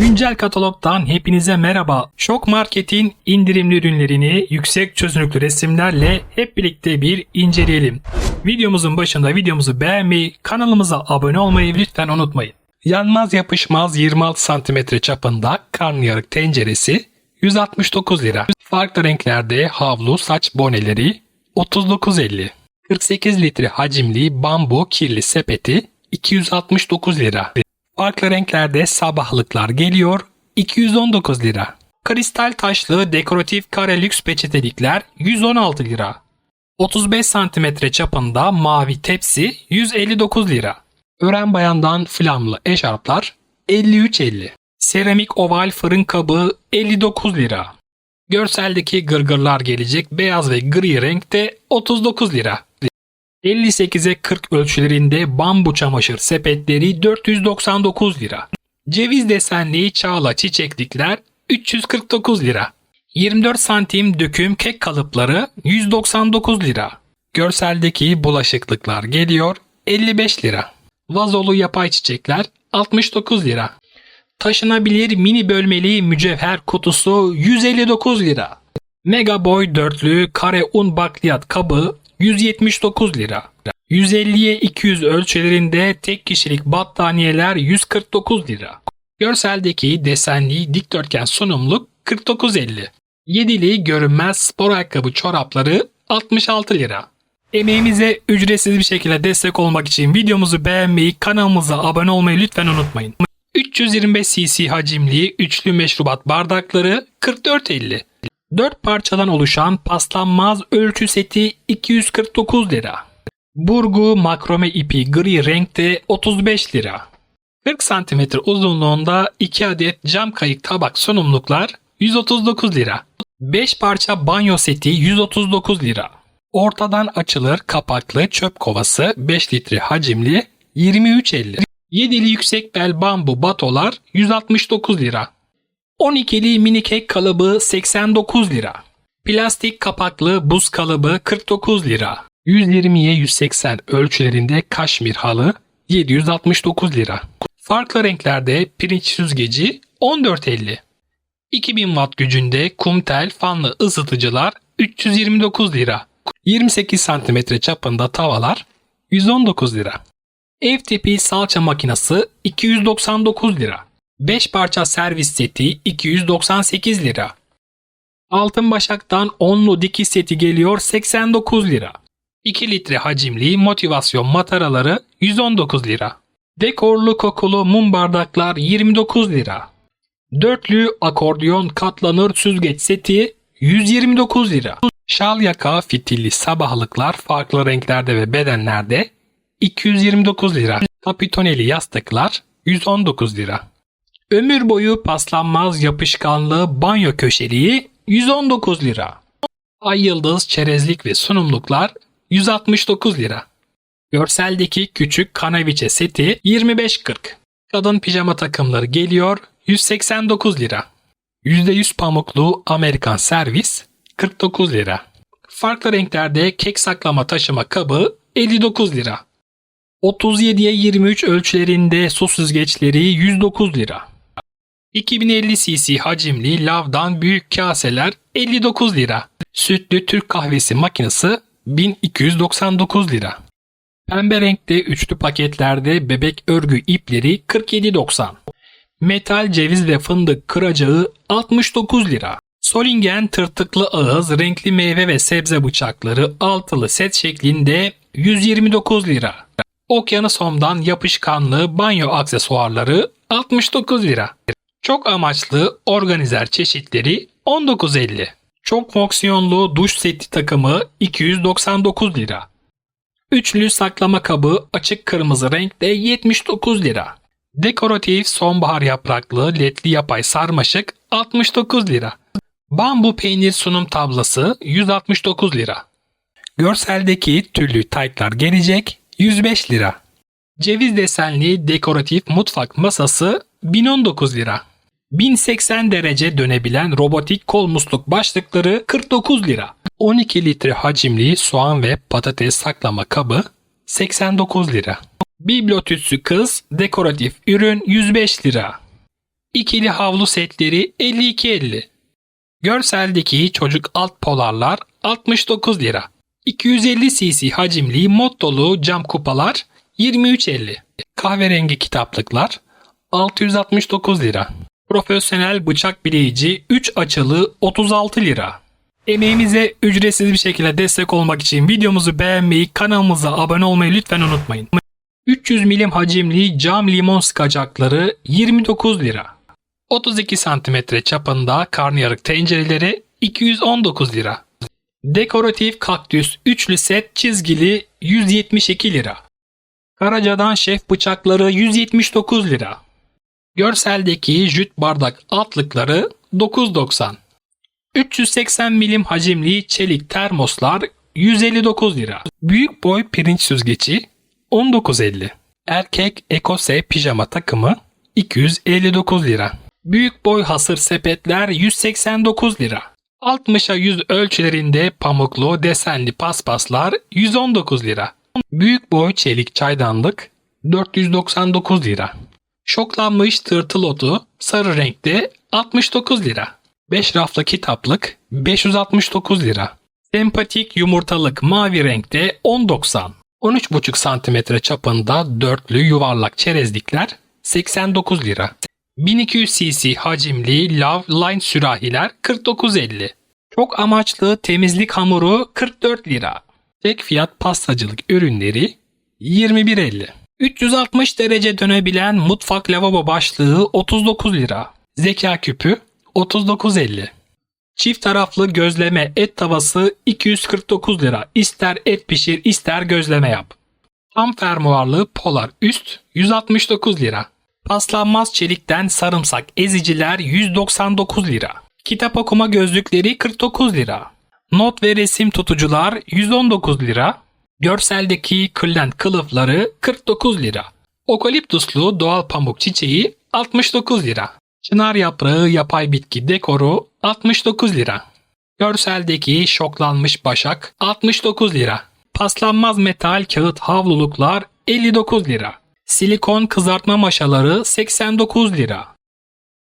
Güncel katalogdan hepinize merhaba. Şok Market'in indirimli ürünlerini yüksek çözünürlüklü resimlerle hep birlikte bir inceleyelim. Videomuzun başında videomuzu beğenmeyi, kanalımıza abone olmayı lütfen unutmayın. Yanmaz yapışmaz 26 cm çapında karnıyarık tenceresi 169 lira. Farklı renklerde havlu saç boneleri 39.50. 48 litre hacimli bambu kirli sepeti 269 lira. Farklı renklerde sabahlıklar geliyor 219 lira. Kristal taşlı dekoratif kare lüks peçetelikler 116 lira. 35 cm çapında mavi tepsi 159 lira. Ören bayandan flamlı eşarplar 53.50. Seramik oval fırın kabı 59 lira. Görseldeki gırgırlar gelecek beyaz ve gri renkte 39 lira. 58'e 40 ölçülerinde bambu çamaşır sepetleri 499 lira. Ceviz desenli çağla çiçeklikler 349 lira. 24 santim döküm kek kalıpları 199 lira. Görseldeki bulaşıklıklar geliyor 55 lira. Vazolu yapay çiçekler 69 lira. Taşınabilir mini bölmeli mücevher kutusu 159 lira. Mega Boy dörtlü kare un bakliyat kabı 179 lira. 150'ye 200 ölçülerinde tek kişilik battaniyeler 149 lira. Görseldeki desenli dikdörtgen sunumluk 49.50. Yedili görünmez spor ayakkabı çorapları 66 lira. Emeğimize ücretsiz bir şekilde destek olmak için videomuzu beğenmeyi, kanalımıza abone olmayı lütfen unutmayın. 325 cc hacimli üçlü meşrubat bardakları 44.50. 4 parçadan oluşan paslanmaz ölçü seti 249 lira. Burgu makrome ipi gri renkte 35 lira. 40 cm uzunluğunda 2 adet cam kayık tabak sunumluklar 139 lira. 5 parça banyo seti 139 lira. Ortadan açılır kapaklı çöp kovası 5 litre hacimli 23.50. 7'li yüksek bel bambu batolar 169 lira. 12'li mini kek kalıbı 89 lira. Plastik kapaklı buz kalıbı 49 lira. 120'ye 180 ölçülerinde kaşmir halı 769 lira. Farklı renklerde pirinç süzgeci 14.50. 2000 watt gücünde kumtel fanlı ısıtıcılar 329 lira. 28 cm çapında tavalar 119 lira. Ev tipi salça makinesi 299 lira. 5 parça servis seti 298 lira. Altın başaktan onlu dikiş seti geliyor 89 lira. 2 litre hacimli motivasyon mataraları 119 lira. Dekorlu kokulu mum bardaklar 29 lira. Dörtlü akordiyon katlanır süzgeç seti 129 lira. Şal yaka fitilli sabahlıklar farklı renklerde ve bedenlerde 229 lira. Kapitoneli yastıklar 119 lira. Ömür boyu paslanmaz yapışkanlı banyo köşeliği 119 lira. Ay yıldız çerezlik ve sunumluklar 169 lira. Görseldeki küçük kanaviçe seti 25.40. Kadın pijama takımları geliyor 189 lira. %100 pamuklu Amerikan servis 49 lira. Farklı renklerde kek saklama taşıma kabı 59 lira. 37'ye 23 ölçülerinde su süzgeçleri 109 lira. 2050 cc hacimli lavdan büyük kaseler 59 lira. Sütlü Türk kahvesi makinesi 1299 lira. Pembe renkte üçlü paketlerde bebek örgü ipleri 47.90. Metal ceviz ve fındık kıracağı 69 lira. Solingen tırtıklı ağız renkli meyve ve sebze bıçakları altılı set şeklinde 129 lira. Okyanus Home'dan yapışkanlı banyo aksesuarları 69 lira. Çok amaçlı organizer çeşitleri 19.50. Çok fonksiyonlu duş seti takımı 299 lira. Üçlü saklama kabı açık kırmızı renkte 79 lira. Dekoratif sonbahar yapraklı ledli yapay sarmaşık 69 lira. Bambu peynir sunum tablası 169 lira. Görseldeki tüllü taytlar gelecek 105 lira. Ceviz desenli dekoratif mutfak masası 1019 lira. 1080 derece dönebilen robotik kol musluk başlıkları 49 lira. 12 litre hacimli soğan ve patates saklama kabı 89 lira. Biblotütsü kız dekoratif ürün 105 lira. İkili havlu setleri 52.50. Görseldeki çocuk alt polarlar 69 lira. 250 cc hacimli mod dolu cam kupalar 23.50. Kahverengi kitaplıklar 669 lira. Profesyonel bıçak bileyici 3 açılı 36 lira. Emeğimize ücretsiz bir şekilde destek olmak için videomuzu beğenmeyi, kanalımıza abone olmayı lütfen unutmayın. 300 milim hacimli cam limon sıkacakları 29 lira. 32 santimetre çapında karnıyarık tencereleri 219 lira. Dekoratif kaktüs üçlü set çizgili 172 lira. Karaca'dan şef bıçakları 179 lira. Görseldeki jüt bardak altlıkları 9.90. 380 milim hacimli çelik termoslar 159 lira. Büyük boy pirinç süzgeci 19.50. Erkek ekose pijama takımı 259 lira. Büyük boy hasır sepetler 189 lira. 60'a 100 ölçülerinde pamuklu desenli paspaslar 119 lira. Büyük boy çelik çaydanlık 499 lira. Şoklanmış tırtıl otu sarı renkte 69 lira. 5 raflı kitaplık 569 lira. Sempatik yumurtalık mavi renkte 10.90. 13,5 cm çapında dörtlü yuvarlak çerezlikler 89 lira. 1200 cc hacimli Love Line sürahiler 49.50. Çok amaçlı temizlik hamuru 44 lira. Tek fiyat pastacılık ürünleri 21.50. 360 derece dönebilen mutfak lavabo başlığı 39 lira. Zeka küpü 39.50. Çift taraflı gözleme et tavası 249 lira. İster et pişir ister gözleme yap. Tam fermuarlı polar üst 169 lira. Paslanmaz çelikten sarımsak eziciler 199 lira. Kitap okuma gözlükleri 49 lira. Not ve resim tutucular 119 lira. Görseldeki kırlent kılıfları 49 lira. Okaliptuslu doğal pamuk çiçeği 69 lira. Çınar yaprağı yapay bitki dekoru 69 lira. Görseldeki şoklanmış başak 69 lira. Paslanmaz metal kağıt havluluklar 59 lira. Silikon kızartma maşaları 89 lira.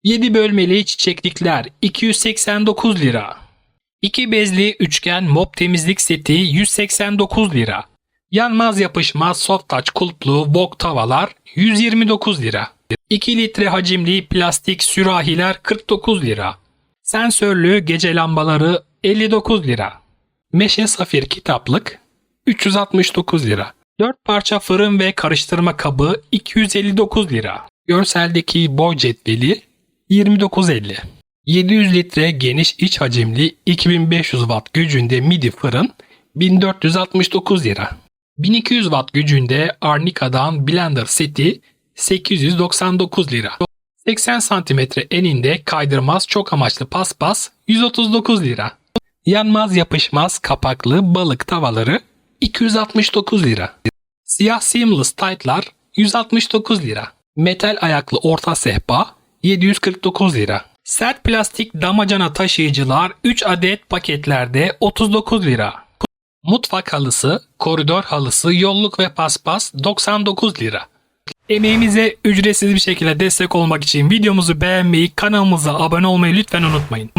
7 bölmeli çiçeklikler 289 lira. 2 bezli üçgen mop temizlik seti 189 lira. Yanmaz yapışmaz soft touch kulplu wok tavalar 129 lira. 2 litre hacimli plastik sürahiler 49 lira. Sensörlü gece lambaları 59 lira. Meşe safir kitaplık 369 lira. 4 parça fırın ve karıştırma kabı 259 lira. Görseldeki boy cetveli 29.50. 700 litre geniş iç hacimli 2500 watt gücünde midi fırın 1469 lira. 1200 watt gücünde Arnica'dan blender seti 899 lira. 80 cm eninde kaydırmaz çok amaçlı paspas 139 lira. Yanmaz yapışmaz kapaklı balık tavaları 269 lira. Siyah seamless tight'lar 169 lira. Metal ayaklı orta sehpa 749 lira. Sert plastik damacana taşıyıcılar 3 adet paketlerde 39 lira. Mutfak halısı, koridor halısı, yolluk ve paspas 99 lira. Emeğimize ücretsiz bir şekilde destek olmak için videomuzu beğenmeyi, kanalımıza abone olmayı lütfen unutmayın.